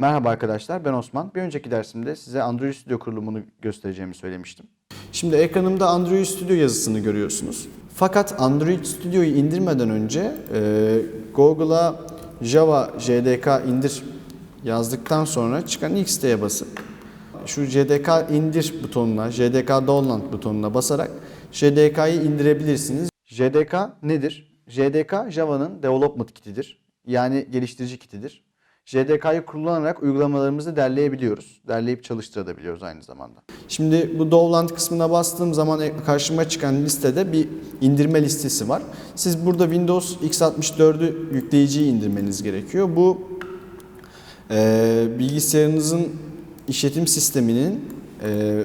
Merhaba arkadaşlar ben Osman. Bir önceki dersimde size Android Studio kurulumunu göstereceğimi söylemiştim. Şimdi ekranımda Android Studio yazısını görüyorsunuz. Fakat Android Studio'yu indirmeden önce e, Google'a Java JDK indir yazdıktan sonra çıkan ilk siteye basıp şu JDK indir butonuna, JDK download butonuna basarak JDK'yı indirebilirsiniz. JDK nedir? JDK Java'nın development kitidir. Yani geliştirici kitidir. JDK'yı kullanarak uygulamalarımızı derleyebiliyoruz. Derleyip çalıştırabiliyoruz aynı zamanda. Şimdi bu download kısmına bastığım zaman e- karşıma çıkan listede bir indirme listesi var. Siz burada Windows x64'ü yükleyiciyi indirmeniz gerekiyor. Bu e, bilgisayarınızın işletim sisteminin e,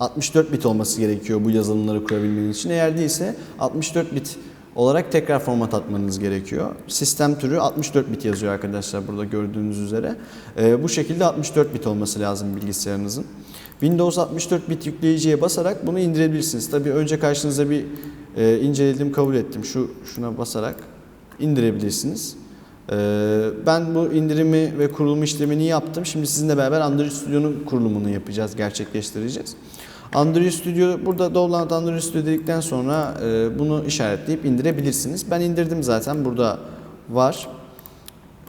64 bit olması gerekiyor bu yazılımları kurabilmeniz için. Eğer değilse 64 bit olarak tekrar format atmanız gerekiyor. Sistem türü 64 bit yazıyor arkadaşlar burada gördüğünüz üzere. E, bu şekilde 64 bit olması lazım bilgisayarınızın. Windows 64 bit yükleyiciye basarak bunu indirebilirsiniz. Tabii önce karşınıza bir e, inceledim, kabul ettim. Şu şuna basarak indirebilirsiniz. Ee, Ben bu indirimi ve kurulum işlemini yaptım. Şimdi sizinle beraber Android Studio'nun kurulumunu yapacağız, gerçekleştireceğiz. Android Studio, burada download Android Studio dedikten sonra e, bunu işaretleyip indirebilirsiniz. Ben indirdim zaten, burada var.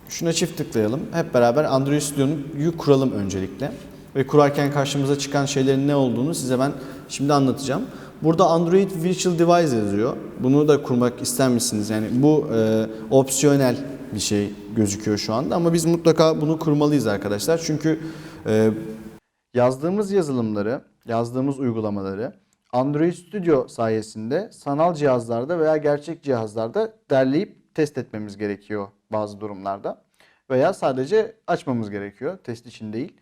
Şuna çift tıklayalım. Hep beraber Android Studio'yu kuralım öncelikle. Ve kurarken karşımıza çıkan şeylerin ne olduğunu size ben şimdi anlatacağım. Burada Android Virtual Device yazıyor. Bunu da kurmak ister misiniz? Yani bu e, opsiyonel bir şey gözüküyor şu anda ama biz mutlaka bunu kurmalıyız arkadaşlar. Çünkü e, yazdığımız yazılımları, yazdığımız uygulamaları Android Studio sayesinde sanal cihazlarda veya gerçek cihazlarda derleyip test etmemiz gerekiyor bazı durumlarda. Veya sadece açmamız gerekiyor test için değil.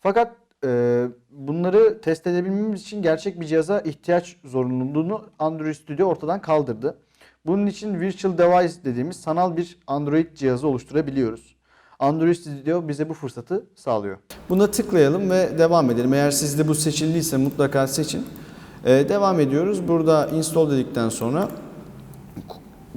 Fakat e, bunları test edebilmemiz için gerçek bir cihaza ihtiyaç zorunluluğunu Android Studio ortadan kaldırdı. Bunun için Virtual Device dediğimiz sanal bir Android cihazı oluşturabiliyoruz. Android Studio bize bu fırsatı sağlıyor. Buna tıklayalım ve devam edelim. Eğer sizde bu seçildiyse mutlaka seçin. Ee, devam ediyoruz. Burada install dedikten sonra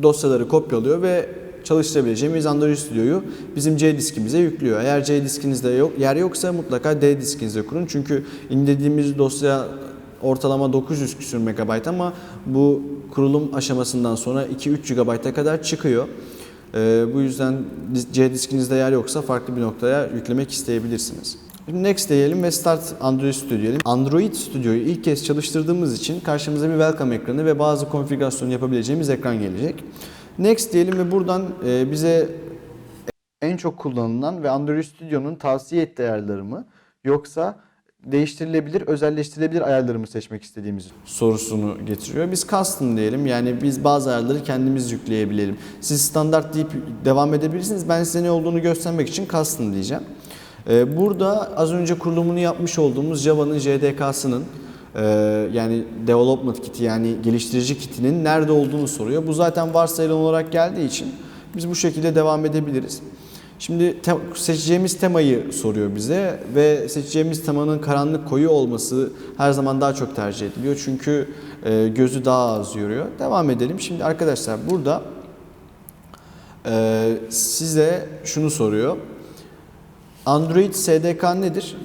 dosyaları kopyalıyor ve çalıştırabileceğimiz Android Studio'yu bizim C diskimize yüklüyor. Eğer C diskinizde yok, yer yoksa mutlaka D diskinize kurun. Çünkü indirdiğimiz dosya ortalama 900 küsür megabayt ama bu kurulum aşamasından sonra 2-3 GB'a kadar çıkıyor. Ee, bu yüzden C diskinizde yer yoksa farklı bir noktaya yüklemek isteyebilirsiniz. Şimdi Next diyelim ve Start Android Studio diyelim. Android Studio'yu ilk kez çalıştırdığımız için karşımıza bir welcome ekranı ve bazı konfigürasyon yapabileceğimiz ekran gelecek. Next diyelim ve buradan e, bize en çok kullanılan ve Android Studio'nun tavsiye ettiği ayarları mı yoksa değiştirilebilir, özelleştirilebilir ayarları mı seçmek istediğimiz sorusunu getiriyor. Biz custom diyelim yani biz bazı ayarları kendimiz yükleyebilelim. Siz standart deyip devam edebilirsiniz. Ben size ne olduğunu göstermek için custom diyeceğim. Ee, Burada az önce kurulumunu yapmış olduğumuz Java'nın JDK'sının e, yani development kiti yani geliştirici kitinin nerede olduğunu soruyor. Bu zaten varsayılan olarak geldiği için biz bu şekilde devam edebiliriz. Şimdi te- seçeceğimiz temayı soruyor bize ve seçeceğimiz temanın karanlık koyu olması her zaman daha çok tercih ediliyor. Çünkü e, gözü daha az yoruyor. Devam edelim. Şimdi arkadaşlar burada e, size şunu soruyor. Android SDK nedir?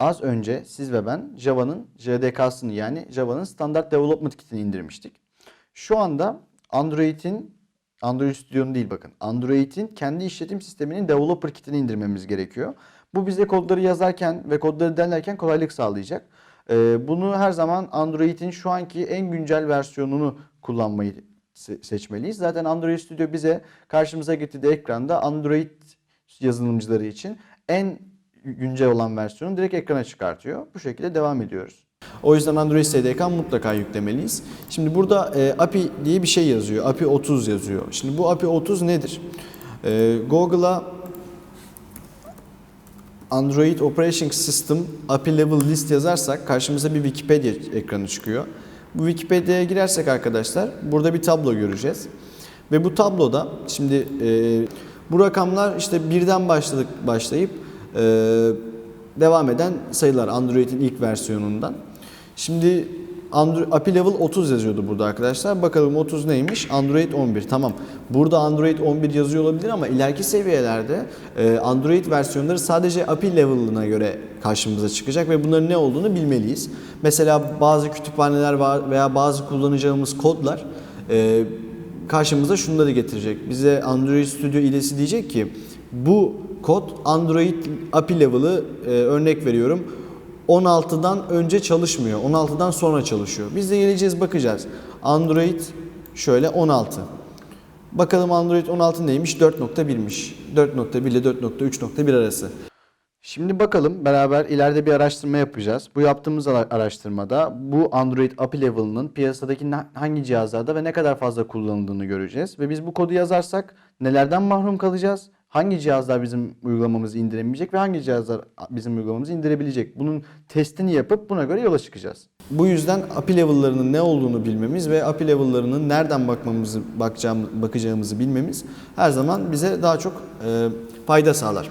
Az önce siz ve ben Java'nın JDK'sını yani Java'nın Standard Development Kit'ini indirmiştik. Şu anda Android'in Android Studio'nun değil bakın. Android'in kendi işletim sisteminin developer kitini indirmemiz gerekiyor. Bu bize kodları yazarken ve kodları derlerken kolaylık sağlayacak. Ee, bunu her zaman Android'in şu anki en güncel versiyonunu kullanmayı se- seçmeliyiz. Zaten Android Studio bize karşımıza getirdiği ekranda Android yazılımcıları için en güncel olan versiyonu direkt ekrana çıkartıyor. Bu şekilde devam ediyoruz. O yüzden Android SDK mutlaka yüklemeliyiz. Şimdi burada e, API diye bir şey yazıyor. API 30 yazıyor. Şimdi bu API 30 nedir? E, Google'a Android Operating System API Level List yazarsak karşımıza bir Wikipedia ekranı çıkıyor. Bu Wikipedia'ya girersek arkadaşlar burada bir tablo göreceğiz. Ve bu tabloda şimdi e, bu rakamlar işte birden başladık başlayıp e, devam eden sayılar Android'in ilk versiyonundan. Şimdi Android, API level 30 yazıyordu burada arkadaşlar. Bakalım 30 neymiş? Android 11. Tamam. Burada Android 11 yazıyor olabilir ama ileriki seviyelerde e, Android versiyonları sadece API level'ına göre karşımıza çıkacak ve bunların ne olduğunu bilmeliyiz. Mesela bazı kütüphaneler var veya bazı kullanacağımız kodlar e, karşımıza şunları getirecek. Bize Android Studio ilesi diyecek ki bu kod Android API level'ı e, örnek veriyorum 16'dan önce çalışmıyor. 16'dan sonra çalışıyor. Biz de geleceğiz bakacağız. Android şöyle 16. Bakalım Android 16 neymiş? 4.1'miş. 4.1 ile 4.3.1 arası. Şimdi bakalım beraber ileride bir araştırma yapacağız. Bu yaptığımız ara- araştırmada bu Android API level'ının piyasadaki hangi cihazlarda ve ne kadar fazla kullanıldığını göreceğiz. Ve biz bu kodu yazarsak nelerden mahrum kalacağız? Hangi cihazlar bizim uygulamamızı indiremeyecek ve hangi cihazlar bizim uygulamamızı indirebilecek? Bunun testini yapıp buna göre yola çıkacağız. Bu yüzden API level'larının ne olduğunu bilmemiz ve API level'larının nereden bakmamızı bakacağım, bakacağımızı bilmemiz her zaman bize daha çok e, fayda sağlar.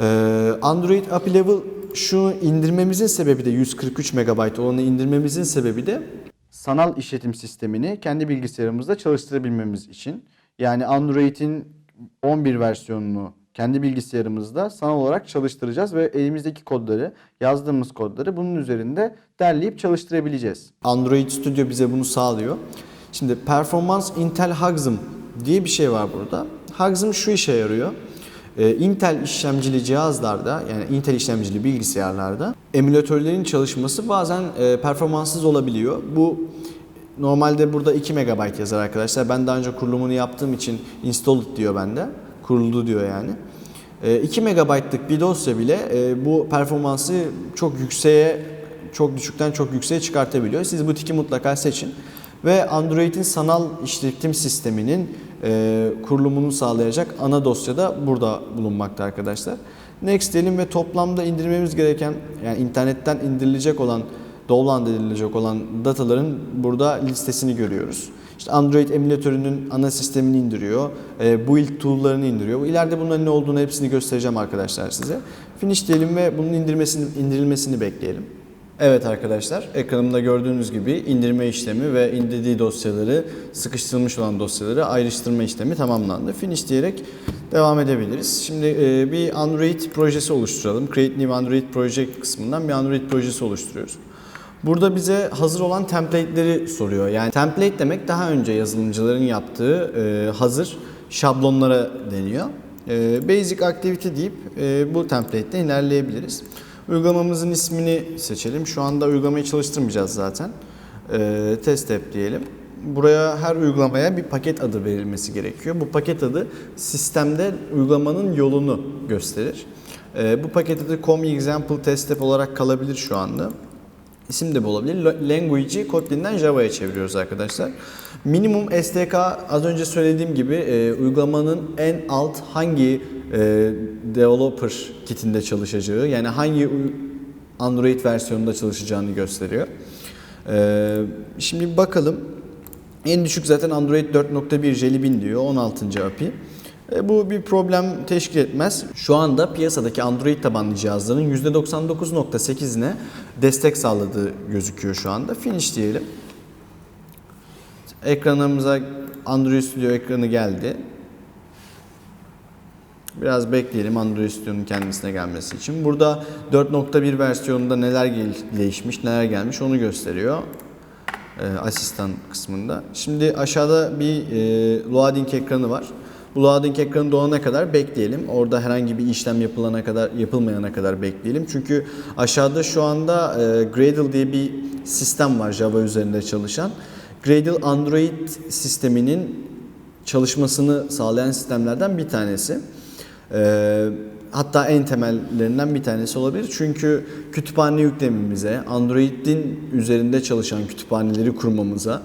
Ee, Android API Level şunu indirmemizin sebebi de 143 MB olanı indirmemizin sebebi de sanal işletim sistemini kendi bilgisayarımızda çalıştırabilmemiz için. Yani Android'in 11 versiyonunu kendi bilgisayarımızda sanal olarak çalıştıracağız ve elimizdeki kodları, yazdığımız kodları bunun üzerinde derleyip çalıştırabileceğiz. Android Studio bize bunu sağlıyor. Şimdi Performance Intel Hugsum diye bir şey var burada. Hugsum şu işe yarıyor. Ee, Intel işlemcili cihazlarda yani Intel işlemcili bilgisayarlarda emülatörlerin çalışması bazen e, performanssız olabiliyor. Bu normalde burada 2 MB yazar arkadaşlar. Ben daha önce kurulumunu yaptığım için installed diyor bende. Kuruldu diyor yani. E, 2 MB'lık bir dosya bile e, bu performansı çok yükseğe çok düşükten çok yükseğe çıkartabiliyor. Siz bu tiki mutlaka seçin. Ve Android'in sanal işletim sisteminin e, kurulumunu sağlayacak ana dosya da burada bulunmakta arkadaşlar. Next diyelim ve toplamda indirmemiz gereken yani internetten indirilecek olan download edilecek olan dataların burada listesini görüyoruz. İşte Android emülatörünün ana sistemini indiriyor, e, build tool'larını indiriyor. İleride bunların ne olduğunu hepsini göstereceğim arkadaşlar size. Finish diyelim ve bunun indirmesini, indirilmesini bekleyelim. Evet arkadaşlar, ekranımda gördüğünüz gibi indirme işlemi ve indirdiği dosyaları, sıkıştırılmış olan dosyaları ayrıştırma işlemi tamamlandı. Finish diyerek devam edebiliriz. Şimdi e, bir Android projesi oluşturalım. Create New Android Project kısmından bir Android projesi oluşturuyoruz. Burada bize hazır olan template'leri soruyor. Yani template demek daha önce yazılımcıların yaptığı e, hazır şablonlara deniyor. E, basic Activity deyip e, bu template'te ilerleyebiliriz. Uygulamamızın ismini seçelim. Şu anda uygulamayı çalıştırmayacağız zaten. E, test app diyelim. Buraya her uygulamaya bir paket adı verilmesi gerekiyor. Bu paket adı sistemde uygulamanın yolunu gösterir. E, bu paket adı com example test app olarak kalabilir şu anda. İsim de bu olabilir. Language'i Kotlin'den Java'ya çeviriyoruz arkadaşlar. Minimum SDK az önce söylediğim gibi e, uygulamanın en alt hangi e, developer kitinde çalışacağı yani hangi Android versiyonunda çalışacağını gösteriyor. E, şimdi bakalım. En düşük zaten Android 4.1 Jelly Bean diyor 16. API. E, bu bir problem teşkil etmez. Şu anda piyasadaki Android tabanlı cihazların %99.8'ine destek sağladığı gözüküyor şu anda. Finish diyelim. Ekranımıza Android Studio ekranı geldi. Biraz bekleyelim Android Studio'nun kendisine gelmesi için. Burada 4.1 versiyonunda neler değişmiş, neler gelmiş onu gösteriyor. Ee, asistan kısmında. Şimdi aşağıda bir e, loading ekranı var. Loading ekranı doğana kadar bekleyelim. Orada herhangi bir işlem yapılana kadar yapılmayana kadar bekleyelim. Çünkü aşağıda şu anda e, Gradle diye bir sistem var Java üzerinde çalışan. Gradle Android sisteminin çalışmasını sağlayan sistemlerden bir tanesi. Ee, hatta en temellerinden bir tanesi olabilir. Çünkü kütüphane yüklememize, Android'in üzerinde çalışan kütüphaneleri kurmamıza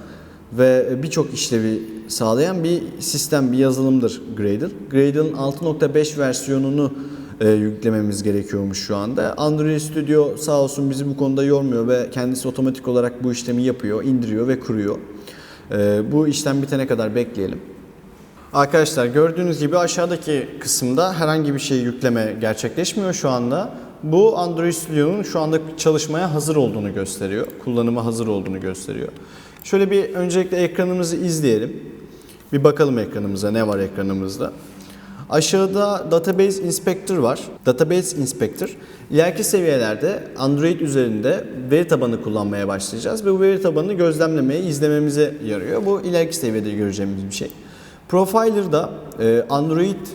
ve birçok işlevi sağlayan bir sistem, bir yazılımdır Gradle. Gradle'ın 6.5 versiyonunu e, yüklememiz gerekiyormuş şu anda. Android Studio sağ olsun bizi bu konuda yormuyor ve kendisi otomatik olarak bu işlemi yapıyor, indiriyor ve kuruyor. E, bu işlem bitene kadar bekleyelim. Arkadaşlar gördüğünüz gibi aşağıdaki kısımda herhangi bir şey yükleme gerçekleşmiyor şu anda. bu Android Studio'nun şu anda çalışmaya hazır olduğunu gösteriyor. Kullanıma hazır olduğunu gösteriyor. Şöyle bir öncelikle ekranımızı izleyelim. Bir bakalım ekranımıza ne var ekranımızda. Aşağıda Database Inspector var. Database Inspector. İleriki seviyelerde Android üzerinde veri tabanı kullanmaya başlayacağız ve bu veri tabanını gözlemlemeye, izlememize yarıyor. Bu ileriki seviyede göreceğimiz bir şey. Profiler'da e, Android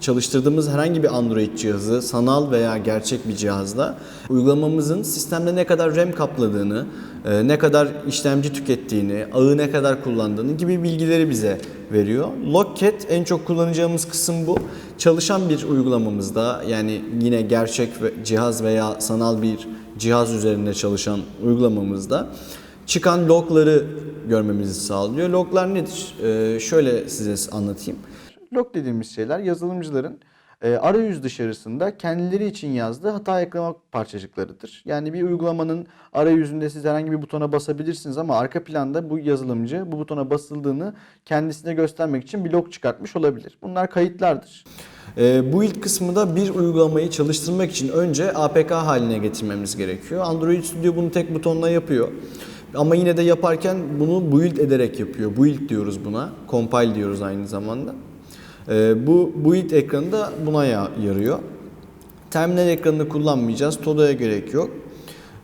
çalıştırdığımız herhangi bir Android cihazı, sanal veya gerçek bir cihazla uygulamamızın sistemde ne kadar RAM kapladığını, ne kadar işlemci tükettiğini, ağı ne kadar kullandığını gibi bilgileri bize veriyor. Logcat en çok kullanacağımız kısım bu. Çalışan bir uygulamamızda yani yine gerçek cihaz veya sanal bir cihaz üzerinde çalışan uygulamamızda çıkan logları görmemizi sağlıyor. Loglar nedir? Ee, şöyle size anlatayım. Log dediğimiz şeyler yazılımcıların e, arayüz dışarısında kendileri için yazdığı hata ekleme parçacıklarıdır. Yani bir uygulamanın arayüzünde siz herhangi bir butona basabilirsiniz ama arka planda bu yazılımcı bu butona basıldığını kendisine göstermek için bir log çıkartmış olabilir. Bunlar kayıtlardır. E, bu ilk kısmında bir uygulamayı çalıştırmak için önce APK haline getirmemiz gerekiyor. Android Studio bunu tek butonla yapıyor. Ama yine de yaparken bunu build ederek yapıyor. Build diyoruz buna. Compile diyoruz aynı zamanda. Ee, bu build ekranı da buna ya- yarıyor. Terminal ekranını kullanmayacağız. Todo'ya gerek yok.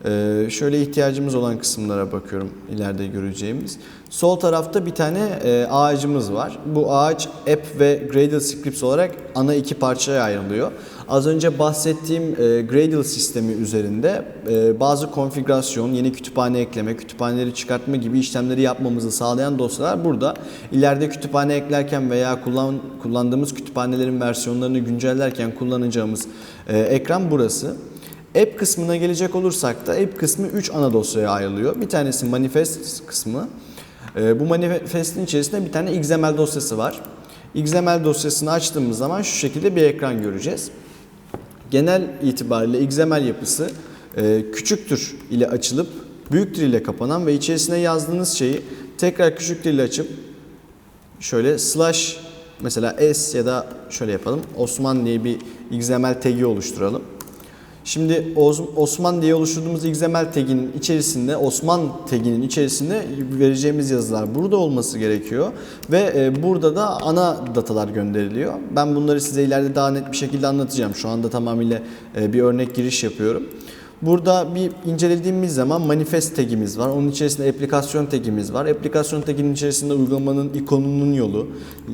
Ee, şöyle ihtiyacımız olan kısımlara bakıyorum ileride göreceğimiz. Sol tarafta bir tane e, ağacımız var. Bu ağaç app ve Gradle scripts olarak ana iki parçaya ayrılıyor. Az önce bahsettiğim e, Gradle sistemi üzerinde e, bazı konfigürasyon, yeni kütüphane ekleme, kütüphaneleri çıkartma gibi işlemleri yapmamızı sağlayan dosyalar burada. İleride kütüphane eklerken veya kullan, kullandığımız kütüphanelerin versiyonlarını güncellerken kullanacağımız e, ekran burası. App kısmına gelecek olursak da app kısmı 3 ana dosyaya ayrılıyor. Bir tanesi manifest kısmı. Ee, bu manifestin içerisinde bir tane XML dosyası var. XML dosyasını açtığımız zaman şu şekilde bir ekran göreceğiz. Genel itibariyle XML yapısı e, küçüktür ile açılıp büyüktür ile kapanan ve içerisine yazdığınız şeyi tekrar küçüktür ile açıp şöyle slash mesela S ya da şöyle yapalım Osman diye bir XML tagi oluşturalım. Şimdi Osman diye oluşturduğumuz XML taginin içerisinde Osman taginin içerisinde vereceğimiz yazılar burada olması gerekiyor ve e, burada da ana datalar gönderiliyor. Ben bunları size ileride daha net bir şekilde anlatacağım. Şu anda tamamıyla e, bir örnek giriş yapıyorum. Burada bir incelediğimiz zaman manifest tagimiz var. Onun içerisinde aplikasyon tagimiz var. Aplikasyon taginin içerisinde uygulamanın ikonunun yolu,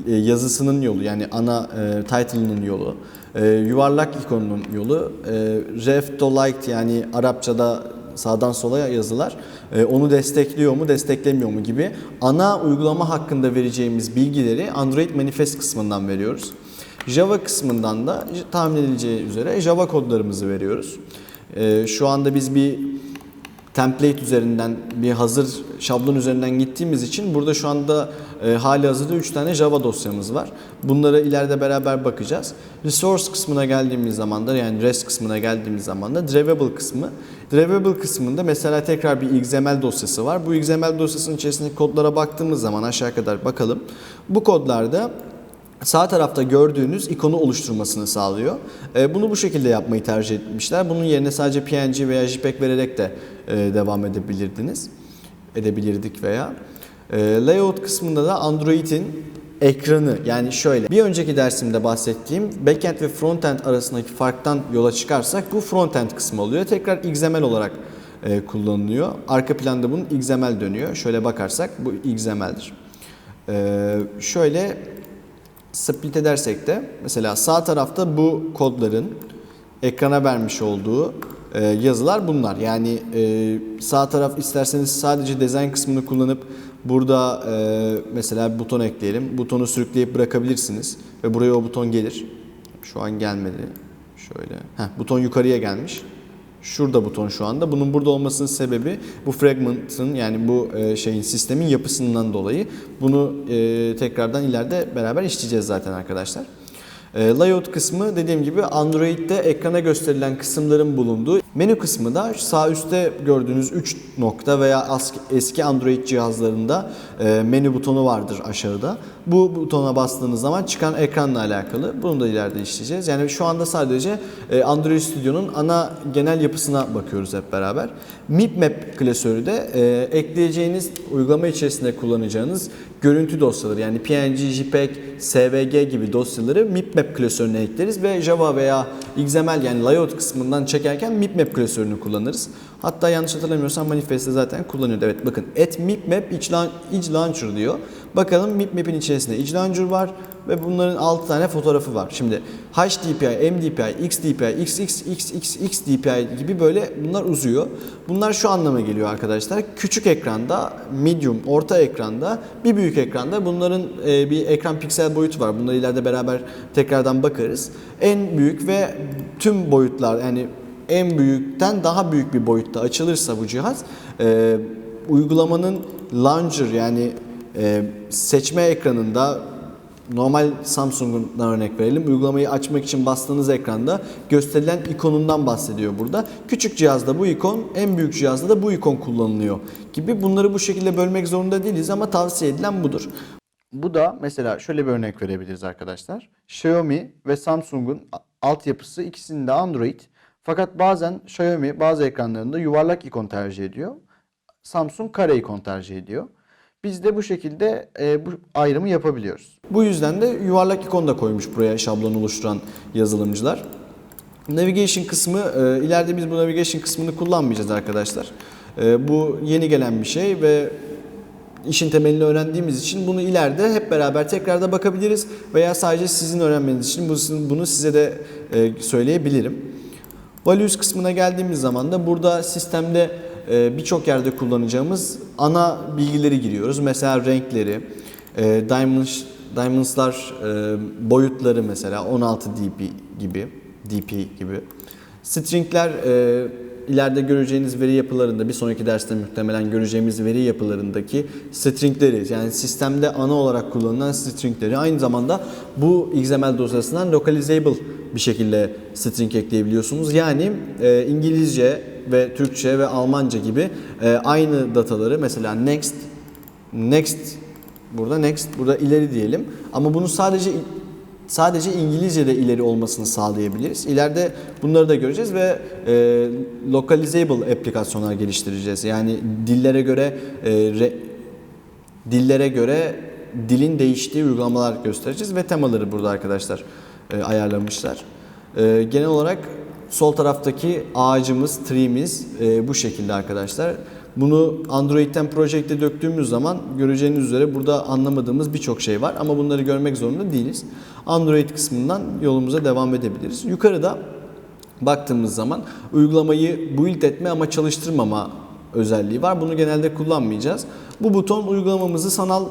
e, yazısının yolu yani ana e, title'ının yolu, e, yuvarlak ikonunun yolu, e, ref to light yani Arapçada sağdan sola yazılar e, onu destekliyor mu desteklemiyor mu gibi ana uygulama hakkında vereceğimiz bilgileri Android manifest kısmından veriyoruz. Java kısmından da tahmin edileceği üzere Java kodlarımızı veriyoruz. Ee, şu anda biz bir template üzerinden bir hazır şablon üzerinden gittiğimiz için burada şu anda e, hali hazırda 3 tane Java dosyamız var. Bunlara ileride beraber bakacağız. Resource kısmına geldiğimiz zaman da yani REST kısmına geldiğimiz zaman da Drivable kısmı. Drivable kısmında mesela tekrar bir XML dosyası var. Bu XML dosyasının içerisindeki kodlara baktığımız zaman aşağı kadar bakalım. Bu kodlarda sağ tarafta gördüğünüz ikonu oluşturmasını sağlıyor. E, Bunu bu şekilde yapmayı tercih etmişler. Bunun yerine sadece PNG veya JPEG vererek de e, devam edebilirdiniz. Edebilirdik veya. E, Layout kısmında da Android'in ekranı yani şöyle bir önceki dersimde bahsettiğim backend ve frontend arasındaki farktan yola çıkarsak bu frontend kısmı oluyor. Tekrar XML olarak kullanılıyor. Arka planda bunun XML dönüyor. Şöyle bakarsak bu XML'dir. Şöyle split edersek de mesela sağ tarafta bu kodların ekrana vermiş olduğu e, yazılar bunlar. Yani e, sağ taraf isterseniz sadece design kısmını kullanıp burada e, mesela buton ekleyelim. Butonu sürükleyip bırakabilirsiniz ve buraya o buton gelir. Şu an gelmedi. Şöyle. Heh, buton yukarıya gelmiş. Şurada buton şu anda. Bunun burada olmasının sebebi bu fragment'ın yani bu e, şeyin sistemin yapısından dolayı. Bunu e, tekrardan ileride beraber işleyeceğiz zaten arkadaşlar. E, layout kısmı dediğim gibi Android'de ekrana gösterilen kısımların bulunduğu. Menü kısmı da sağ üstte gördüğünüz 3 nokta veya eski Android cihazlarında e, menü butonu vardır aşağıda. Bu butona bastığınız zaman çıkan ekranla alakalı. Bunu da ileride işleyeceğiz. Yani şu anda sadece e, Android Studio'nun ana genel yapısına bakıyoruz hep beraber. MipMap klasörü de e, ekleyeceğiniz uygulama içerisinde kullanacağınız görüntü dosyaları yani PNG, JPEG, SVG gibi dosyaları MipMap klasörüne ekleriz ve Java veya XML yani layout kısmından çekerken MipMap klasörünü kullanırız. Hatta yanlış hatırlamıyorsam manifeste zaten kullanıyordu. Evet bakın at MipMap each launcher diyor. Bakalım MipMap'in içerisinde each launcher var ve bunların 6 tane fotoğrafı var. Şimdi HDPI, MDPI, XDPI, XXXX DPI gibi böyle bunlar uzuyor. Bunlar şu anlama geliyor arkadaşlar. Küçük ekranda, medium, orta ekranda, bir büyük ekranda bunların e, bir ekran piksel boyutu var. Bunları ileride beraber tekrardan bakarız. En büyük ve tüm boyutlar yani en büyükten daha büyük bir boyutta açılırsa bu cihaz e, uygulamanın launcher yani e, seçme ekranında normal Samsung'dan örnek verelim. Uygulamayı açmak için bastığınız ekranda gösterilen ikonundan bahsediyor burada. Küçük cihazda bu ikon, en büyük cihazda da bu ikon kullanılıyor gibi. Bunları bu şekilde bölmek zorunda değiliz ama tavsiye edilen budur. Bu da mesela şöyle bir örnek verebiliriz arkadaşlar. Xiaomi ve Samsung'un altyapısı ikisinin de Android. Fakat bazen Xiaomi bazı ekranlarında yuvarlak ikon tercih ediyor. Samsung kare ikon tercih ediyor. Biz de bu şekilde e, bu ayrımı yapabiliyoruz. Bu yüzden de yuvarlak ikon da koymuş buraya şablon oluşturan yazılımcılar. Navigation kısmı, e, ileride biz bu navigation kısmını kullanmayacağız arkadaşlar. E, bu yeni gelen bir şey ve işin temelini öğrendiğimiz için bunu ileride hep beraber tekrar da bakabiliriz veya sadece sizin öğrenmeniz için bunu- size de e, söyleyebilirim. Values kısmına geldiğimiz zaman da burada sistemde e, birçok yerde kullanacağımız ana bilgileri giriyoruz. Mesela renkleri, e, diamonds, diamondslar e, boyutları mesela 16 dp gibi, dp gibi. Stringler ileride göreceğiniz veri yapılarında bir sonraki derste muhtemelen göreceğimiz veri yapılarındaki stringleri yani sistemde ana olarak kullanılan stringleri aynı zamanda bu XML dosyasından localizable bir şekilde string ekleyebiliyorsunuz. Yani e, İngilizce ve Türkçe ve Almanca gibi e, aynı dataları mesela next next burada next burada ileri diyelim ama bunu sadece sadece İngilizce'de ileri olmasını sağlayabiliriz. İleride bunları da göreceğiz ve e, localizable aplikasyonlar geliştireceğiz. Yani dillere göre e, re- dillere göre dilin değiştiği uygulamalar göstereceğiz ve temaları burada arkadaşlar e, ayarlamışlar. E, genel olarak sol taraftaki ağacımız, tree'miz e, bu şekilde arkadaşlar. Bunu Android'den projekte döktüğümüz zaman göreceğiniz üzere burada anlamadığımız birçok şey var ama bunları görmek zorunda değiliz. Android kısmından yolumuza devam edebiliriz. Yukarıda baktığımız zaman uygulamayı build etme ama çalıştırmama özelliği var. Bunu genelde kullanmayacağız. Bu buton uygulamamızı sanal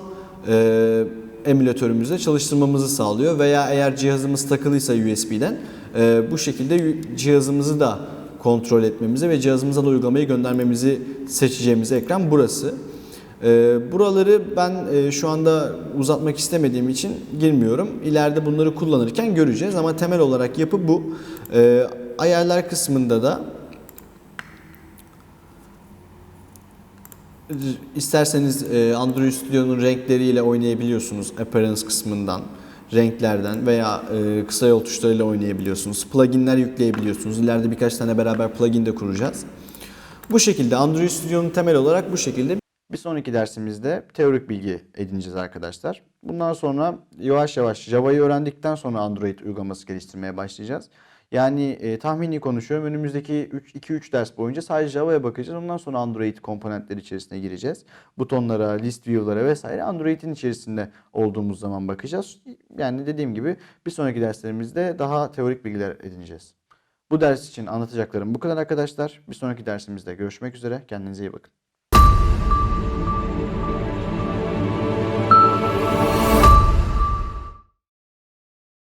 e, emülatörümüzde çalıştırmamızı sağlıyor veya eğer cihazımız takılıysa USB'den e, bu şekilde cihazımızı da kontrol etmemizi ve cihazımıza da uygulamayı göndermemizi seçeceğimiz ekran burası. E, buraları ben e, şu anda uzatmak istemediğim için girmiyorum. İleride bunları kullanırken göreceğiz ama temel olarak yapı bu. E, ayarlar kısmında da İsterseniz e, Android Studio'nun renkleriyle oynayabiliyorsunuz Appearance kısmından, renklerden veya e, kısa yol tuşlarıyla oynayabiliyorsunuz. Pluginler yükleyebiliyorsunuz. İleride birkaç tane beraber plugin de kuracağız. Bu şekilde Android Studio'nun temel olarak bu şekilde. Bir sonraki dersimizde teorik bilgi edineceğiz arkadaşlar. Bundan sonra yavaş yavaş Java'yı öğrendikten sonra Android uygulaması geliştirmeye başlayacağız. Yani e, tahmini konuşuyorum. Önümüzdeki 2-3 ders boyunca sadece Java'ya bakacağız. Ondan sonra Android komponentleri içerisine gireceğiz. Butonlara, list view'lara vesaire Android'in içerisinde olduğumuz zaman bakacağız. Yani dediğim gibi bir sonraki derslerimizde daha teorik bilgiler edineceğiz. Bu ders için anlatacaklarım bu kadar arkadaşlar. Bir sonraki dersimizde görüşmek üzere. Kendinize iyi bakın.